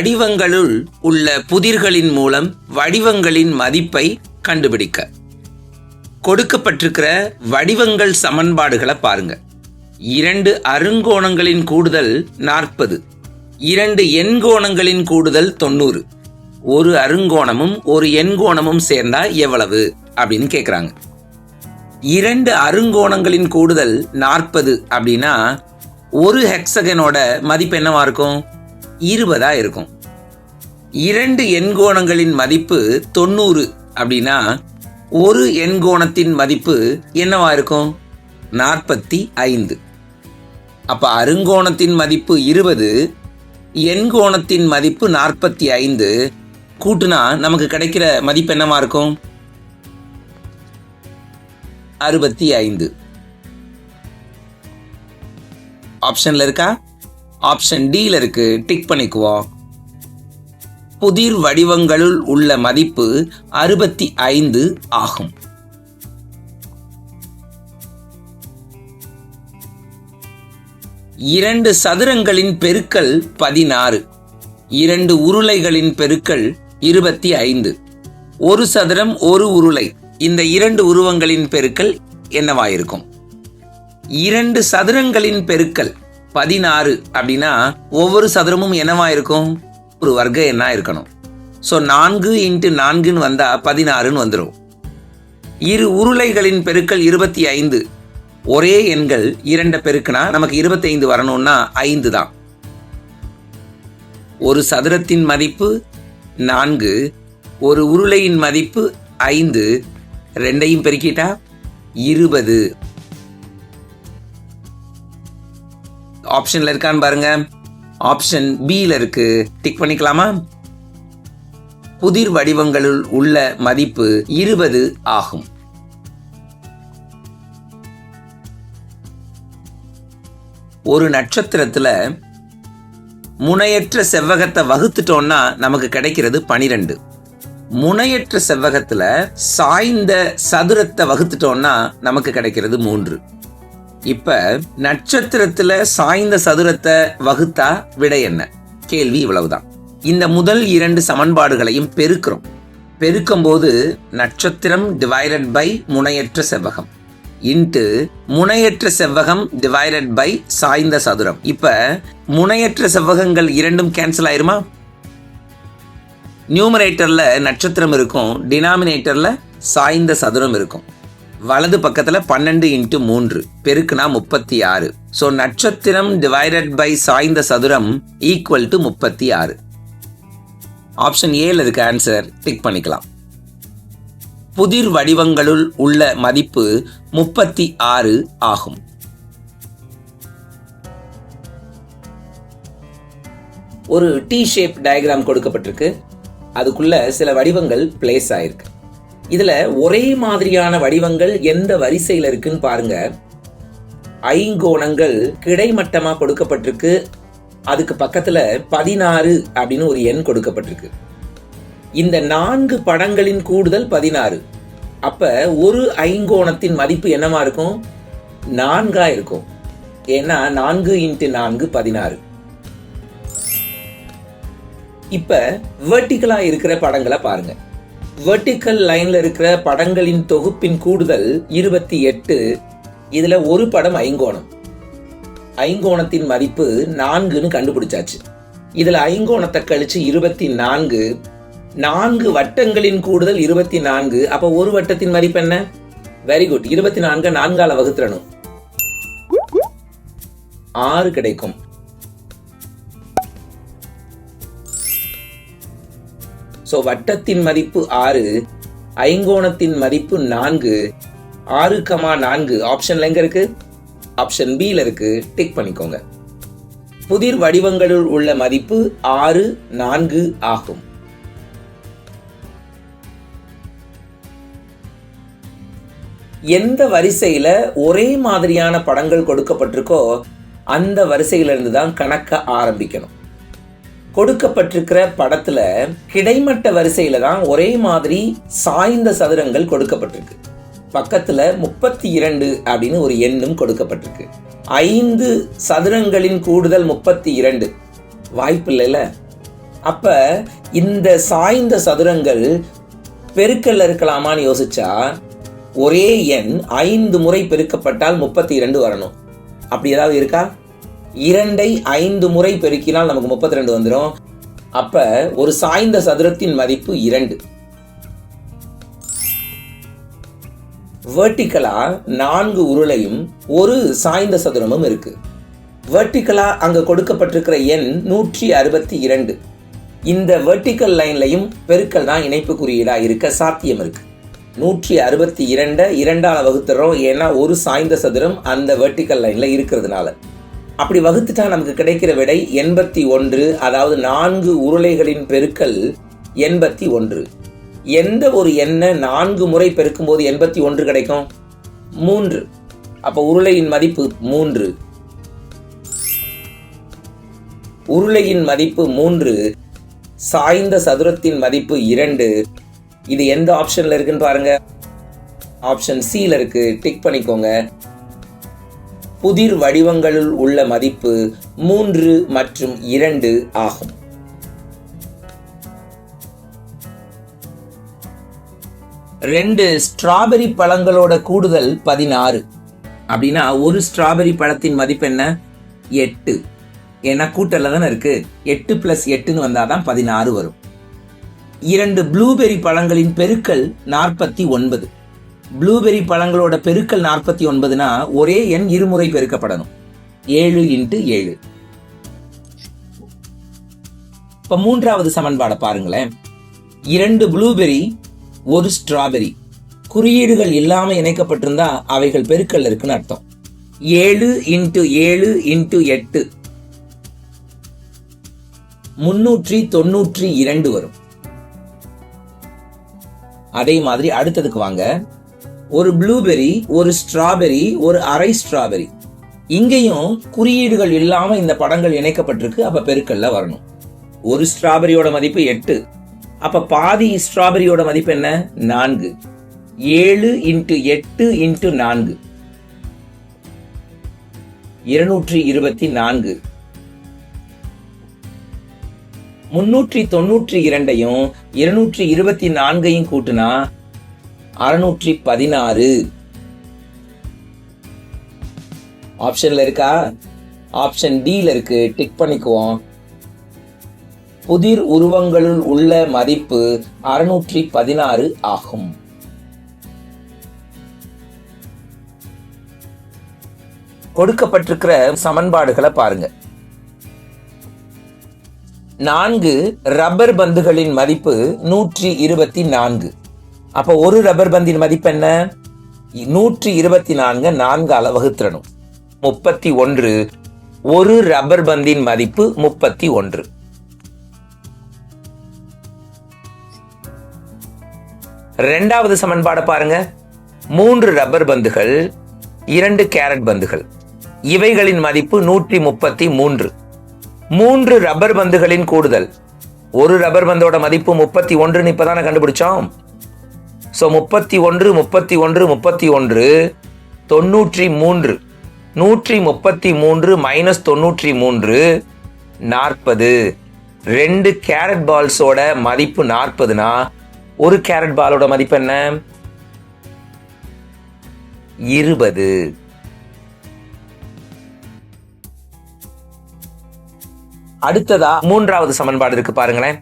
வடிவங்களுள் உள்ள புதிர்களின் மூலம் வடிவங்களின் மதிப்பை கண்டுபிடிக்க. கொடுக்கப்பட்டிருக்கிற வடிவங்கள் சமன்பாடுகளை பாருங்க. இரண்டு அருங்கோணங்களின் கூடுதல் நாற்பது. இரண்டு எண்கோணங்களின் கூடுதல் தொண்ணூறு. ஒரு அருங்கோணமும் ஒரு எண்கோணமும் சேர்ந்தா எவ்வளவு? அப்படின்னு கேட்குறாங்க இரண்டு அருங்கோணங்களின் கூடுதல் நாற்பது அப்படின்னா ஒரு ஹெக்ஸகனோட மதிப்பு என்னவா இருக்கும்? இருபதாக இருக்கும். இரண்டு எண்கோணங்களின் மதிப்பு தொண்ணூறு அப்படின்னா ஒரு எண்கோணத்தின் மதிப்பு என்னவா இருக்கும்? நாற்பத்தி ஐந்து. அப்போ அருங்கோணத்தின் மதிப்பு இருபது எண்கோணத்தின் மதிப்பு நாற்பத்தி ஐந்து. கூட்டுனா நமக்கு கிடைக்கிற மதிப்பு என்னவா இருக்கும்? அறுபத்தி ஐந்து. ஆப்ஷன்ல இருக்கா? ஆப்ஷன் டில இருக்கு. டிக் பண்ணிக்குவோம் புதிர் வடிவங்களுள் உள்ள மதிப்பு அறுபத்தி ஐந்து ஆகும். இரண்டு சதுரங்களின் பெருக்கல் பதினாறு. இரண்டு உருளைகளின் பெருக்கல் இருபத்தி ஐந்து. ஒரு சதுரம் ஒரு உருளை. இந்த இரண்டு உருவங்களின் பெருக்கல் என்னவாயிருக்கும்? இரண்டு சதுரங்களின் பெருக்கல் பதினாறு அப்படின்னா ஒவ்வொரு சதுரமும் என்னவா இருக்கும்? ஒரு வர்க்க எண்ணா இருக்கணும். ஸோ நான்கு இன்ட்டு நான்குன்னு வந்தா பதினாறுன்னு வந்துடும் இரு உருளைகளின் பெருக்கள் இருபத்தி ஐந்து. ஒரே எண்கள் இரண்டு பெருக்குனா நமக்கு இருபத்தைந்து வரணும்னா ஐந்து தான். ஒரு சதுரத்தின் மதிப்பு நான்கு. ஒரு உருளையின் மதிப்பு ஐந்து. ரெண்டையும் பெருக்கிட்டா இருபது. ஆப்ஷன்ல இருக்கான்னு பாருங்க. ஆப்ஷன் பியில் இருக்கு. டிக் பண்ணிக்கலாமா? புதிர் வடிவங்களுள் உள்ள மதிப்பு இருபது ஆகும். ஒரு நட்சத்திரத்துல முனையற்ற செவ்வகத்தை வகுத்துட்டோம்னா நமக்கு கிடைக்கிறது பனிரெண்டு. முனையற்ற செவ்வகத்துல சாய்ந்த சதுரத்தை வகுத்துட்டோம்னா நமக்கு கிடைக்கிறது மூன்று. இப்ப நட்சத்திரத்துல சாய்ந்த சதுரத்தை வகுத்தா விடை என்ன? கேள்வி இவ்வளவுதான். இந்த முதல் இரண்டு சமன்பாடுகளையும் பெருக்கிறோம். பெருக்கும் போது நட்சத்திரம் டிவைடட் பை முனையற்ற செவ்வகம். இன்ட்டு முனையற்ற செவ்வகம் டிவைடட் பை சாய்ந்த சதுரம். இப்ப முனையற்ற செவ்வகங்கள் இரண்டும் கேன்சல் ஆயிருமா? நியூமரேட்டர்ல நட்சத்திரம் இருக்கும் டினாமினேட்டர்ல சாய்ந்த சதுரம் இருக்கும். வலது பக்கத்தில் பன்னெண்டு இன்ட்டு மூன்று பெருக்குனா முப்பத்தி ஆறு ஸோ நட்சத்திரம் டிவைடட் பை சாய்ந்த சதுரம் ஈக்குவல் டு முப்பத்தி ஆறு ஆப்ஷன் ஏல இதுக்கு ஆன்சர் டிக் பண்ணிக்கலாம். புதிர் வடிவங்களுள் உள்ள மதிப்பு முப்பத்தி ஆறு ஆகும். ஒரு டி ஷேப் டயக்ராம் கொடுக்கப்பட்டிருக்கு. அதுக்குள்ள சில வடிவங்கள் பிளேஸ் ஆயிருக்கு. இதுல ஒரே மாதிரியான வடிவங்கள் எந்த வரிசையில் இருக்குன்னு பாருங்க. ஐங்கோணங்கள் கிடைமட்டமா கொடுக்கப்பட்டிருக்கு. அதுக்கு பக்கத்துல பதினாறு அப்படின்னு ஒரு எண் கொடுக்கப்பட்டிருக்கு. இந்த நான்கு படங்களின் கூடுதல் பதினாறு. அப்ப ஒரு ஐங்கோணத்தின் மதிப்பு என்னவா இருக்கும்? நான்கா இருக்கும். ஏன்னா நான்கு இன்ட்டு நான்கு பதினாறு. இப்ப வெர்டிகலா இருக்கிற படங்களை பாருங்க. வெர்டிக்கல் லைன்ல இருக்கிற படங்களின் தொகுப்பின் கூடுதல் இருபத்தி எட்டு. இதுல ஒரு படம் ஐங்கோணம். ஐங்கோணத்தின் மதிப்பு நான்குன்னு கண்டுபிடிச்சாச்சு. இதுல ஐங்கோணத்தை கழிச்சு இருபத்தி நான்கு. நான்கு வட்டங்களின் கூடுதல் இருபத்தி நான்கு. அப்ப ஒரு வட்டத்தின் மதிப்பு என்ன? வெரி குட் இருபத்தி நான்கு நான்கால வகுத்துறணும் ஆறு கிடைக்கும். ஸோ வட்டத்தின் மதிப்பு ஆறு ஐங்கோணத்தின் மதிப்பு நான்கு ஆறு கமா நான்கு. ஆப்ஷன்ல எங்க இருக்கு? ஆப்ஷன் பில இருக்கு. டிக் பண்ணிக்கோங்க. புதிர் வடிவங்களில் உள்ள மதிப்பு ஆறு நான்கு ஆகும். எந்த வரிசையில ஒரே மாதிரியான படங்கள் கொடுக்கப்பட்டிருக்கோ அந்த வரிசையிலிருந்து தான் கணக்க ஆரம்பிக்கணும். கொடுக்கப்பட்டிருக்கிற படத்துல கிடைமட்ட வரிசையில தான் ஒரே மாதிரி சாய்ந்த சதுரங்கள் கொடுக்கப்பட்டிருக்கு. பக்கத்துல முப்பத்தி இரண்டு அப்படின்னு ஒரு எண்ணும் கொடுக்கப்பட்டிருக்கு. ஐந்து சதுரங்களின் கூடுதல் முப்பத்தி இரண்டு வாய்ப்பு இல்லைல்ல? அப்ப இந்த சாய்ந்த சதுரங்கள் பெருக்கல்ல இருக்கலாமான்னு யோசிச்சா ஒரே எண் ஐந்து முறை பெருக்கப்பட்டால் முப்பத்தி இரண்டு வரணும். அப்படி ஏதாவது இருக்கா? இரண்டை ஐந்து முறை பெருக்கினால் நமக்கு முப்பத்தி ரெண்டு வந்துடும் அப்ப ஒரு சாய்ந்த சதுரத்தின் மதிப்பு இரண்டு. வேர்டிக்கலா நான்கு உருளையும் ஒரு சாய்ந்த சதுரமும் இருக்கு. வேர்டிக்கலா அங்க கொடுக்கப்பட்டிருக்கிற எண் நூற்றி அறுபத்தி இரண்டு. இந்த வெர்டிக்கல் லைன்லையும் பெருக்கல் தான் இணைப்பு குறியீடா இருக்க சாத்தியம் இருக்கு. நூற்றி அறுபத்தி இரண்டை இரண்டால் வகுத்துறோம் ஏன்னா ஒரு சாய்ந்த சதுரம் அந்த வெர்டிக்கல் லைன்ல இருக்கிறதுனால. அப்படி வகுத்துட்டா நமக்கு கிடைக்கிற விடை எண்பத்தி ஒன்று அதாவது நான்கு உருளைகளின் பெருக்கல் எண்பத்தி ஒன்று. எந்த ஒரு எண்ணை நான்கு முறை பெருக்கும் போது எண்பத்தி ஒன்று கிடைக்கும்? மூன்று. அப்போ உருளையின் மதிப்பு மூன்று. உருளையின் மதிப்பு மூன்று சாய்ந்த சதுரத்தின் மதிப்பு இரண்டு. இது எந்த ஆப்ஷன்ல இருக்குன்னு பாருங்க. ஆப்ஷன் சியில் இருக்கு. டிக் பண்ணிக்கோங்க. புதிர் வடிவங்களில் உள்ள மதிப்பு மூன்று மற்றும் இரண்டு ஆகும். ரெண்டு ஸ்ட்ராபெரி பழங்களோட கூடுதல் பதினாறு. அப்படின்னா ஒரு ஸ்ட்ராபெரி பழத்தின் மதிப்பு என்ன? எட்டு. ஏன்னா கூட்டல்ல தானே இருக்கு? எட்டு பிளஸ் எட்டுன்னு வந்தாதான் பதினாறு வரும். இரண்டு ப்ளூபெரி பழங்களின் பெருக்கல் நாற்பத்தி ஒன்பது. ப்ளூபெரி பழங்களோட பெருக்கல் நாற்பத்தி ஒன்பதுனா ஒரே எண் இருமுறை பெருக்கப்படணும். ஏழு இன்ட்டு ஏழு. இப்ப மூன்றாவது சமன்பாடை பாருங்களேன். இரண்டு ப்ளூபெரி ஒரு ஸ்ட்ராபெரி குறியீடுகள் இல்லாம இணைக்கப்பட்டிருந்தா அவைகள் பெருக்கல் இருக்குன்னு அர்த்தம். ஏழு இன்ட்டு ஏழு இன்ட்டு எட்டு. முன்னூற்றி தொண்ணூற்றி இரண்டு வரும். அதே மாதிரி அடுத்ததுக்கு வாங்க. ஒரு ப்ளூபெரி ஒரு ஸ்ட்ராபெரி ஒரு அரை ஸ்ட்ராபெரி இங்கேயும் குறியீடுகள் இல்லாம இந்த படங்கள் இணைக்கப்பட்டிருக்கு. அப்ப பெருக்கல்ல வரணும். ஒரு ஸ்ட்ராபெரியோட மதிப்பு எட்டு. அப்ப பாதி ஸ்ட்ராபெரியோட மதிப்பு என்ன? நான்கு. ஏழு இன்ட்டு எட்டு இன்ட்டு நான்கு. இருநூற்றி இருபத்தி நான்கு. முன்னூற்றி தொண்ணூற்றி இரண்டையும் இருநூற்றி இருபத்தி நான்கையும் கூட்டினா அறுநூற்றி பதினாறு. ஆப்ஷன்ல இருக்கா? ஆப்ஷன் டில இருக்கு. டிக் பண்ணிக்குவோம். புதிர் உருவங்களுள் உள்ள மதிப்பு அறுநூற்றி பதினாறு ஆகும். கொடுக்கப்பட்டிருக்கிற சமன்பாடுகளை பாருங்க. நான்கு ரப்பர் பந்துகளின் மதிப்பு நூற்றி இருபத்தி நான்கு. அப்போ ஒரு ரப்பர் பந்தின் மதிப்பு என்ன? நூற்றி இருபத்தி நான்கு நான்கால வகுத்திரணும் முப்பத்தி ஒன்று. ஒரு ரப்பர் பந்தின் மதிப்பு முப்பத்தி ஒன்று. ரெண்டாவது சமன்பாடை பாருங்க. மூன்று ரப்பர் பந்துகள் இரண்டு கேரட் பந்துகள். இவைகளின் மதிப்பு நூற்றி முப்பத்தி மூன்று. மூன்று ரப்பர் பந்துகளின் கூடுதல். ஒரு ரப்பர் பந்தோட மதிப்பு முப்பத்தி ஒன்றுன்னு இப்பதானே கண்டுபிடிச்சோம்? ஸோ முப்பத்தி ஒன்று முப்பத்தி ஒன்று முப்பத்தி ஒன்று தொண்ணூற்றி மூன்று நூற்றி முப்பத்தி மூன்று மைனஸ் தொண்ணூற்றி மூன்று நாற்பது. ரெண்டு கேரட் பால்ஸோட மதிப்பு நாற்பதுனா ஒரு கேரட் பாலோட மதிப்பு என்ன? இருபது. அடுத்ததா மூன்றாவது சமன்பாடு இருக்கு பாருங்களேன்.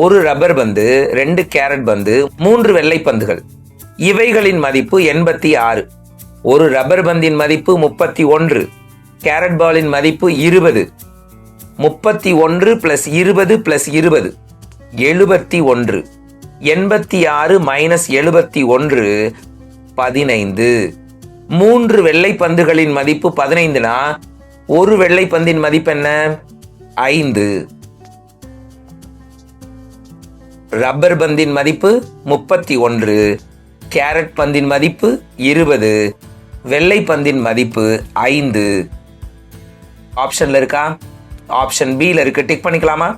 ஒரு ரப்பர் பந்து ரெண்டு கேரட் பந்து மூன்று வெள்ளை பந்துகள். இவைகளின் மதிப்பு எண்பத்தி ஆறு. ஒரு ரப்பர் பந்தின் மதிப்பு முப்பத்தி ஒன்று. கேரட் பாலின் மதிப்பு இருபது. முப்பத்தி ஒன்று பிளஸ் இருபது பிளஸ் இருபது. எழுபத்தி ஒன்று. எண்பத்தி ஆறு மைனஸ் எழுபத்தி ஒன்று பதினைந்து. மூன்று வெள்ளை பந்துகளின் மதிப்பு பதினைந்துனா ஒரு வெள்ளை பந்தின் மதிப்பு என்ன? ஐந்து. ரப்பர் பந்தின் மதிப்பு முப்பத்தி ஒன்று கேரட் பந்தின் மதிப்பு இருபது வெள்ளை பந்தின் மதிப்பு ஐந்து. ஆப்ஷன்ல இருக்கா? ஆப்ஷன் பியில் இருக்கு. டிக் பண்ணிக்கலாமா?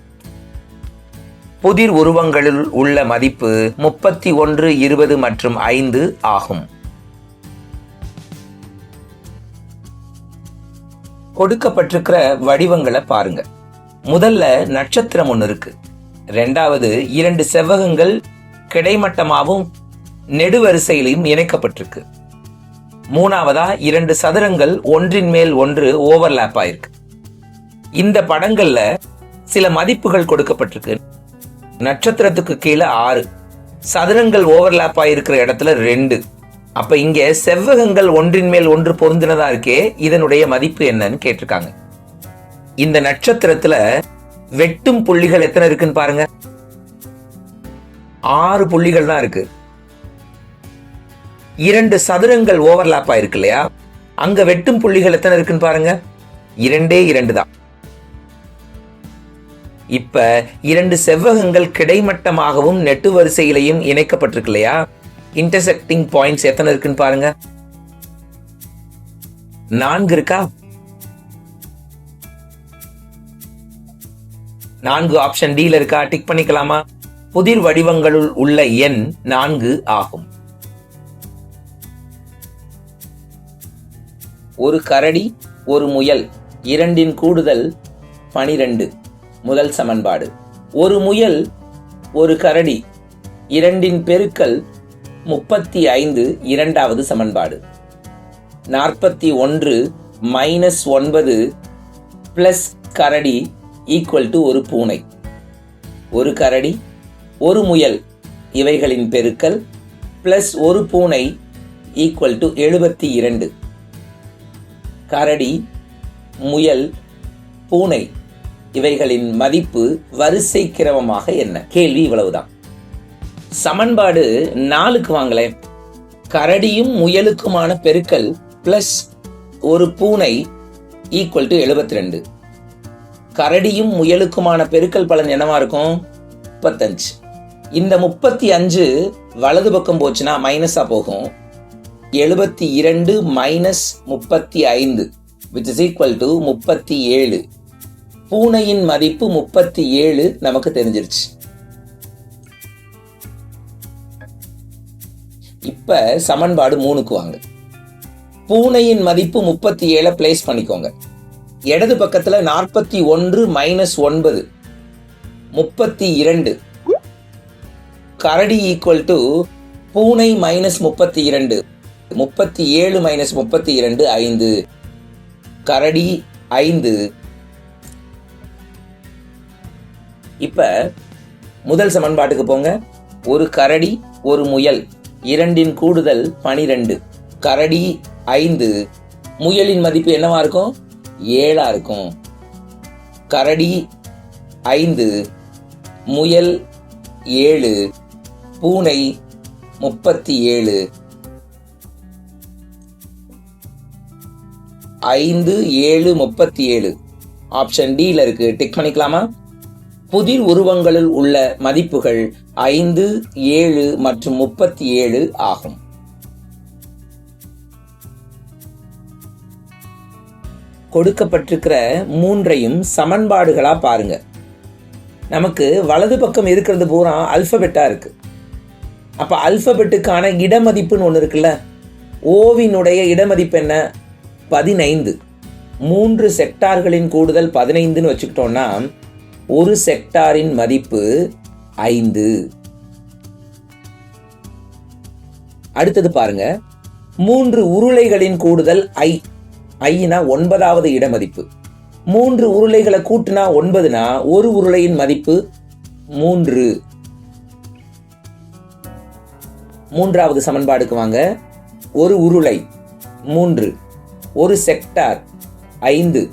புதிர் உருவங்களில் உள்ள மதிப்பு முப்பத்தி ஒன்று இருபது மற்றும் ஐந்து ஆகும். கொடுக்கப்பட்டிருக்கிற வடிவங்களை பாருங்க. முதல்ல நட்சத்திரம் ஒன்று இருக்கு. ரெண்டாவது இரண்டு செவ்வகங்கள் கிடைமட்டமாகவும் நெடுவரிசையிலையும் இணைக்கப்பட்டிருக்கு. மூணாவதா இரண்டு சதுரங்கள் ஒன்றின் மேல் ஒன்று ஓவர்லேப் ஆயிருக்கு. இந்த படங்கள்ல சில மதிப்புகள் கொடுக்கப்பட்டிருக்கு. நட்சத்திரத்துக்கு கீழே ஆறு சதுரங்கள் ஓவர்லேப் ஆயிருக்கிற இடத்துல ரெண்டு. அப்ப இங்க செவ்வகங்கள் ஒன்றின் மேல் ஒன்று பொருந்தினதா இருக்கே இதனுடைய மதிப்பு என்னன்னு கேட்டிருக்காங்க. இந்த நட்சத்திரத்துல வெட்டும் புள்ளிகள் எத்தனை இருக்குன்னு பாருங்க. ஆறு புள்ளிகள் தான் இருக்கு. இரண்டு சதுரங்கள் ஓவர்லாப் ஆயிருக்கு இல்லையா? அங்க வெட்டும் புள்ளிகள் எத்தனை இருக்குன்னு பாருங்க. இரண்டே இரண்டு தான். இப்ப இரண்டு செவ்வகங்கள் கிடைமட்டமாகவும் நெட்டு வரிசையிலையும் இணைக்கப்பட்டிருக்கு இல்லையா? இன்டர்செக்டிங் பாயிண்ட்ஸ் எத்தனை இருக்குன்னு பாருங்க. நான்கு இருக்கா? நான்கு ஆப்ஷன் டீல இருக்கா? டிக் பண்ணிக்கலாமா? புதிர் வடிவங்களுள் உள்ள எண் நான்கு ஆகும். ஒரு கரடி ஒரு முயல் இரண்டின் கூடுதல் பனிரெண்டு முதல் சமன்பாடு. ஒரு முயல் ஒரு கரடி இரண்டின் பெருக்கல் முப்பத்தி ஐந்து இரண்டாவது சமன்பாடு. நாற்பத்தி ஒன்று மைனஸ் ஒன்பது பிளஸ் கரடி ஈக்குவல் டு ஒரு பூனை ஒரு கரடி ஒரு முயல் இவைகளின் பெருக்கல் பிளஸ் ஒரு பூனை ஈக்குவல் டு எழுபத்தி இரண்டு. கரடி முயல் பூனை இவைகளின் மதிப்பு வரிசை கிரமமாக என்ன? கேள்வி இவ்வளவுதான். சமன்பாடு நாலுக்கு வாங்களேன். கரடியும் முயலுக்குமான பெருக்கல் பிளஸ் ஒரு பூனை ஈக்குவல் டு எழுபத்தி ரெண்டு கரடியும் முயலுக்குமான பெருக்கல் பலன் என்னவா இருக்கும்? முப்பத்தஞ்சு. இந்த முப்பத்தி அஞ்சு வலது பக்கம் போச்சுன்னா மைனஸா போகும். எழுபத்தி இரண்டு மைனஸ் முப்பத்தி ஐந்து விச் இஸ் ஈக்குவல் டு முப்பத்தி ஏழு. பூனையின் மதிப்பு முப்பத்தி ஏழு நமக்கு தெரிஞ்சிருச்சு. இப்ப சமன்பாடு மூணுக்கு வாங்க. பூனையின் மதிப்பு முப்பத்தி ஏழை பிளேஸ் பண்ணிக்கோங்க. இடது பக்கத்தில் நாற்பத்தி ஒன்று மைனஸ் ஒன்பது. முப்பத்தி இரண்டு. கரடி ஈக்குவல் டு பூனை மைனஸ் முப்பத்தி இரண்டு. முப்பத்தி ஏழு மைனஸ் முப்பத்தி இரண்டு ஐந்து. கரடி ஐந்து. இப்ப முதல் சமன்பாட்டுக்கு போங்க. ஒரு கரடி ஒரு முயல். இரண்டின் கூடுதல் பனிரெண்டு. கரடி ஐந்து. முயலின் மதிப்பு என்னவா இருக்கும்? ஏழாக இருக்கும். கரடி ஐந்து முயல் ஏழு பூனை முப்பத்தி ஏழு. ஐந்து ஏழு முப்பத்தி ஏழு. ஆப்ஷன் டியில் இருக்கு. டிக் பண்ணிக்கலாமா? புதிர் உருவங்களில் உள்ள மதிப்புகள் ஐந்து ஏழு மற்றும் முப்பத்தி ஏழு ஆகும். கொடுக்கப்பட்டிருக்கிற மூன்றையும் சமன்பாடுகளாக பாருங்க. நமக்கு வலது பக்கம் இருக்கிறது பூரா அல்ஃபபெட்டாக இருக்குது அப்போ அல்பபெட்டுக்கான இடமதிப்புன்னு ஒன்று இருக்குல்ல? ஓவினுடைய இடமதிப்பு என்ன? பதினைந்து. மூன்று செக்டார்களின் கூடுதல் பதினைந்துன்னு வச்சுக்கிட்டோம்னா ஒரு செக்டாரின் மதிப்பு ஐந்து. அடுத்தது பாருங்க. மூன்று உருளைகளின் கூடுதல் ஐ. ஐனா ஒன்பதாவது இடமதிப்பு. மூன்று உருளைகளை கூட்டினா ஒன்பதுனா ஒரு உருளையின் மதிப்பு மூன்று. மூன்றாவது சமன்பாடுக்கு வாங்க. ஒரு உருளை மூன்று ஒரு செக்டார் ஐந்து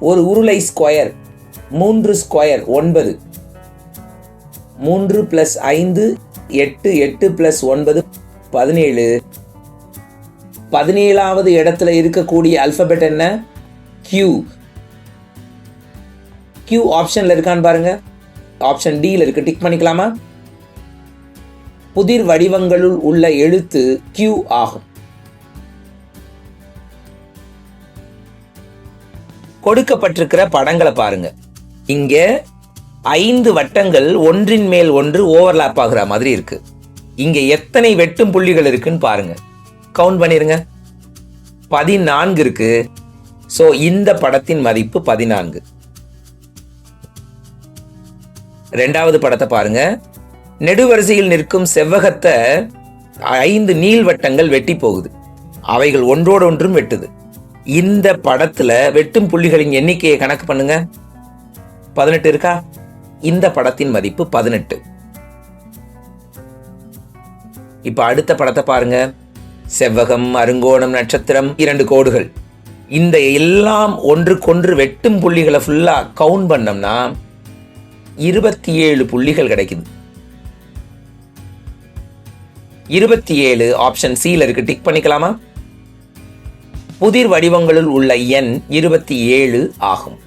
ஒரு உருளை ஸ்கொயர் மூன்று ஸ்கொயர் ஒன்பது. மூன்று பிளஸ் ஐந்து எட்டு எட்டு பிளஸ் ஒன்பது பதினேழு. பதினேழாவது இடத்துல இருக்கக்கூடிய அல்பபெட் என்ன? கியூ கியூ ஆப்ஷன்ல இருக்கான்னு பாருங்க. ஆப்ஷன் டியில் இருக்கு. டிக் பண்ணிக்கலாமா? புதிர் வடிவங்களுள் உள்ள எழுத்து கியூ ஆகும். கொடுக்கப்பட்டிருக்கிற படங்களை பாருங்க. இங்க ஐந்து வட்டங்கள் ஒன்றின் மேல் ஒன்று ஓவர்லாப் ஆகுற மாதிரி இருக்கு. இங்க எத்தனை வெட்டும் புள்ளிகள் இருக்குன்னு பாருங்க. கவுண்ட் பண்ணிருங்க. பதினான்கு இருக்கு. ஸோ இந்த படத்தின் மதிப்பு பதினான்கு. ரெண்டாவது படத்தை பாருங்க. நெடுவரிசையில் நிற்கும் செவ்வகத்தை ஐந்து நீள்வட்டங்கள் வெட்டி போகுது. அவைகள் ஒன்றோடு ஒன்றும் வெட்டுது. இந்த படத்துல வெட்டும் புள்ளிகளின் எண்ணிக்கையை கணக்கு பண்ணுங்க. பதினெட்டு இருக்கா? இந்த படத்தின் மதிப்பு பதினெட்டு. இப்ப அடுத்த படத்தை பாருங்க. செவ்வகம் அருங்கோணம் நட்சத்திரம் இரண்டு கோடுகள். இந்த எல்லாம் ஒன்றுக்கொன்று வெட்டும் புள்ளிகளை ஃபுல்லாக கவுண்ட் பண்ணோம்னா இருபத்தி ஏழு புள்ளிகள் கிடைக்குது. இருபத்தி ஏழு ஆப்ஷன் சியில் இருக்கு. டிக் பண்ணிக்கலாமா? புதிர் வடிவங்களில் உள்ள எண் இருபத்தி ஏழு ஆகும்.